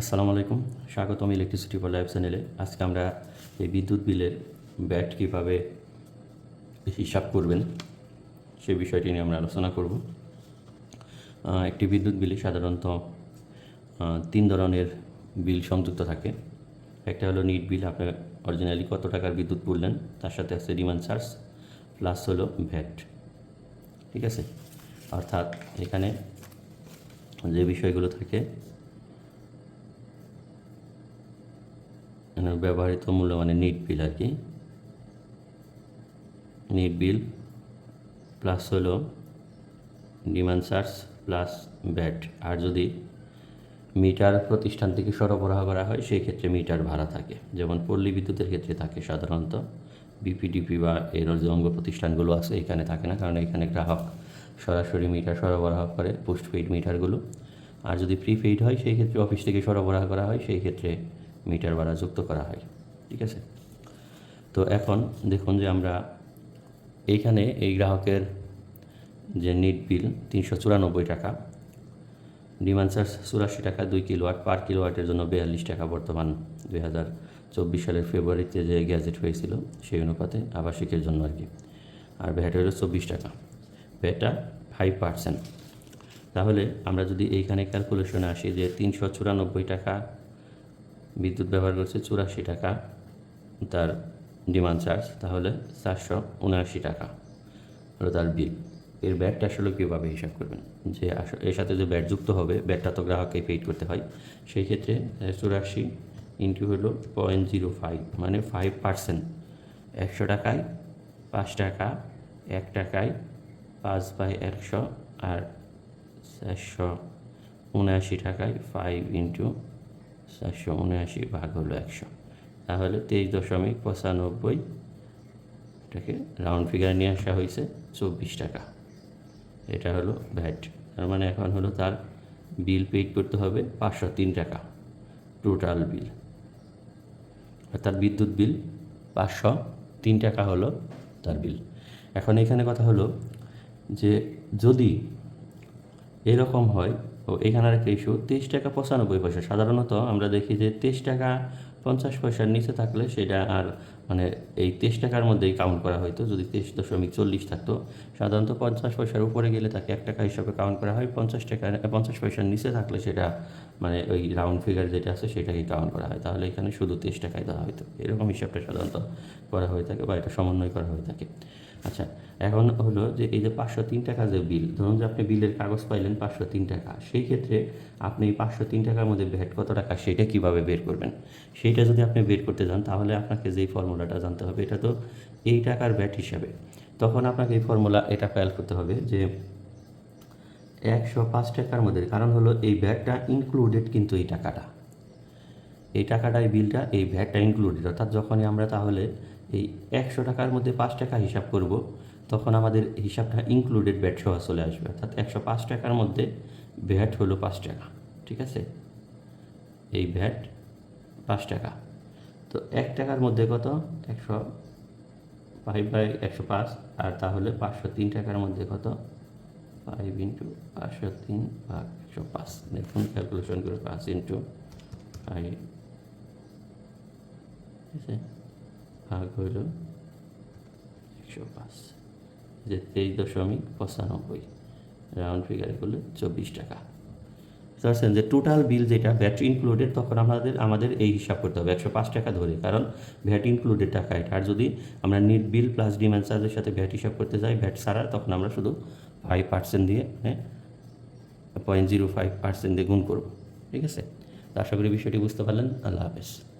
আসসালামু আলাইকুম। স্বাগতম ইলেকট্রিসিটি ফর লাইফ চ্যানেলে আজকে আমরা এই বিদ্যুৎ বিলের ব্যাট কীভাবে হিসাব করবেন, সে বিষয়টি নিয়ে আমরা আলোচনা করব। একটি বিদ্যুৎ বিলে সাধারণত তিন ধরনের বিল সংযুক্ত থাকে। একটা হলো নিট বিল, আপনার অরিজিনালি কত টাকার বিদ্যুৎ পড়লেন, তার সাথে আছে ডিমান্ড চার্জ প্লাস হলো ভ্যাট ঠিক আছে? অর্থাৎ এখানে যে বিষয়গুলো থাকে এখানে ব্যবহৃত মূল্য মানে নিট বিল আর কি। নিট বিল প্লাস হলো ডিমান্ড চার্জ প্লাস ব্যাট আর যদি মিটার প্রতিষ্ঠান থেকে সরবরাহ করা হয়, সেই ক্ষেত্রে মিটার ভাড়া থাকে। যেমন পল্লী বিদ্যুতের ক্ষেত্রে থাকে সাধারণত। বিপিডিপি বা এর যে অঙ্গ প্রতিষ্ঠানগুলো আছে, এখানে থাকে না। কারণ এখানে গ্রাহক সরাসরি মিটার সরবরাহ করে পোস্টপেইড মিটারগুলো আর যদি প্রিপেইড হয়, সেই ক্ষেত্রে অফিস থেকে সরবরাহ করা হয়, সেই ক্ষেত্রে মিটার ভাড়া যুক্ত করা হয়, ঠিক আছে? তো এখন দেখুন যে আমরা এইখানে এই গ্রাহকের যে নেট বিল তিনশো চুরানব্বই টাকা ডিমান্ড চার্জ চুরাশি টাকা, দুই কিলোওয়াট, পার কিলোওয়াটের জন্য বিয়াল্লিশ টাকা বর্তমান দুই হাজার চব্বিশ সালের ফেব্রুয়ারিতে যে গ্যাজেট হয়েছিল সেই অনুপাতে আবাসিকের জন্য আর কি। আর ভ্যাট হলো চব্বিশ টাকা। ভ্যাটটা ফাইভ পার্সেন্ট তাহলে আমরা যদি এইখানে ক্যালকুলেশনে আসি যে তিনশো চুরানব্বই টাকা বিদ্যুৎ ব্যবহার করছে চুরাশি টাকা, তার ডিমান্ড চার্জ তাহলে চারশো উনআশি টাকা হলো তার বিল এর ব্যাটটা আসলে কীভাবে হিসাব করবেন? যে এর সাথে যে ব্যাট যুক্ত হবে ব্যাটটা তো গ্রাহককে পেইড করতে হয়। সেই ক্ষেত্রে চুরাশি ইন্টু হলো পয়েন্ট জিরো ফাইভ মানে ফাইভ পার্সেন্ট একশো টাকায় পাঁচ টাকা, এক টাকায় পাঁচ বাই একশো, আর চারশো উনআশি টাকায় ফাইভ ইন্টু চারশো উনআশি ভাগ হলো একশো। তাহলে তেইশ দশমিক পঁচানব্বই, এটাকে রাউন্ড ফিগার নিয়ে আসা হয়েছে চব্বিশ টাকা। এটা হলো ভ্যাট তার মানে এখন হলো তার বিল পেইড করতে হবে পাঁচশো তিন টাকা টোটাল বিল অর্থাৎ বিদ্যুৎ বিল পাঁচশো তিন টাকা হলো তার বিল এখন এখানে কথা হলো যে যদি এরকম হয় ও এখানে আর একটা ইস্যু তেইশ টাকা পঁচানব্বই পয়সা। সাধারণত আমরা দেখি যে তেইশ টাকা পঞ্চাশ পয়সার নিচে থাকলে সেটা আর মানে এই তেইশ টাকার মধ্যেই কাউন্ট করা হয়তো যদি তেইশ দশমিক চল্লিশ থাকতো, সাধারণত পঞ্চাশ পয়সার উপরে গেলে তাকে এক টাকা হিসাবে কাউন্ট করা হয়। পঞ্চাশ টাকা, পঞ্চাশ পয়সার নিচে থাকলে সেটা মানে ওই রাউন্ড ফিগার যেটা আছে সেটাকেই কাউন্ট করা হয়। তাহলে এখানে শুধু তেইশ টাকায় দেওয়া হয়তো এরকম হিসাবটা সাধারণত করা হয়ে থাকে বা এটা সমন্বয় করা হয়ে থাকে। আচ্ছা এখন হলো যে এই যে পাঁচশো তিন টাকা যে বিল ধরুন যে আপনি বিলের কাগজ পাইলেন পাঁচশো তিন টাকা। সেই ক্ষেত্রে আপনি এই পাঁচশো তিন টাকার মধ্যে ভ্যাট কত টাকা সেটা কীভাবে বের করবেন? সেইটা যদি আপনি বের করতে যান, তাহলে আপনাকে যেই ফর্মুলাটা জানতে হবে, এটা তো এই টাকার ভ্যাট হিসাবে। তখন আপনাকে এই ফর্মুলা, এটা ফাইল করতে হবে যে একশো পাঁচ টাকার মধ্যে, কারণ হলো এই ব্যাটটা ইনক্লুডেড কিন্তু এই টাকাটা। এই টাকাটা, এই বিলটা, এই ভ্যাটটা ইনক্লুডেড অর্থাৎ যখনই আমরা তাহলে এই একশো টাকার মধ্যে পাঁচ টাকা হিসাব করব, তখন আমাদের হিসাবটা ইনক্লুডেড ব্যাট সহ চলে আসবে। অর্থাৎ একশো পাঁচ টাকার মধ্যে ভ্যাট হলো পাঁচ টাকা, ঠিক আছে? এই ভ্যাট পাঁচ টাকা। তো এক টাকার মধ্যে কত? একশো ফাইভ বাই একশো পাঁচ। আর তাহলে পাঁচশো তিন টাকার মধ্যে কত? ফাইভ ইন্টু পাঁচশো তিন ভাগ একশো পাঁচ। দেখুন ক্যালকুলেশন করে পাঁচ ইন্টু ফাইভ ঠিক আছে? ভাগ হইল একশো পাঁচ। যে তেইশ দশমিক পঁচানব্বই। রাউন্ড ফিগার করলে চব্বিশ টাকা। বুঝতে যে টোটাল বিল যেটা ভ্যাট ইনক্লুডেড তখন আমাদের আমাদের এই হিসাব করতে হবে, একশো পাঁচ টাকা ধরে। কারণ ভ্যাট ইনক্লুডেড টাকা এটা। আর যদি আমরা নিট বিল প্লাস ডিমান্ড চার্জের সাথে ভ্যাট হিসাব করতে যাই ভ্যাট ছাড়া তখন আমরা শুধু ফাইভ পার্সেন্ট দিয়ে মানে পয়েন্ট জিরো ফাইভ পার্সেন্ট দিয়ে গুণ করব। ঠিক আছে? তো আশা করি বিষয়টি বুঝতে পারলেন। আল্লাহ হাফেজ।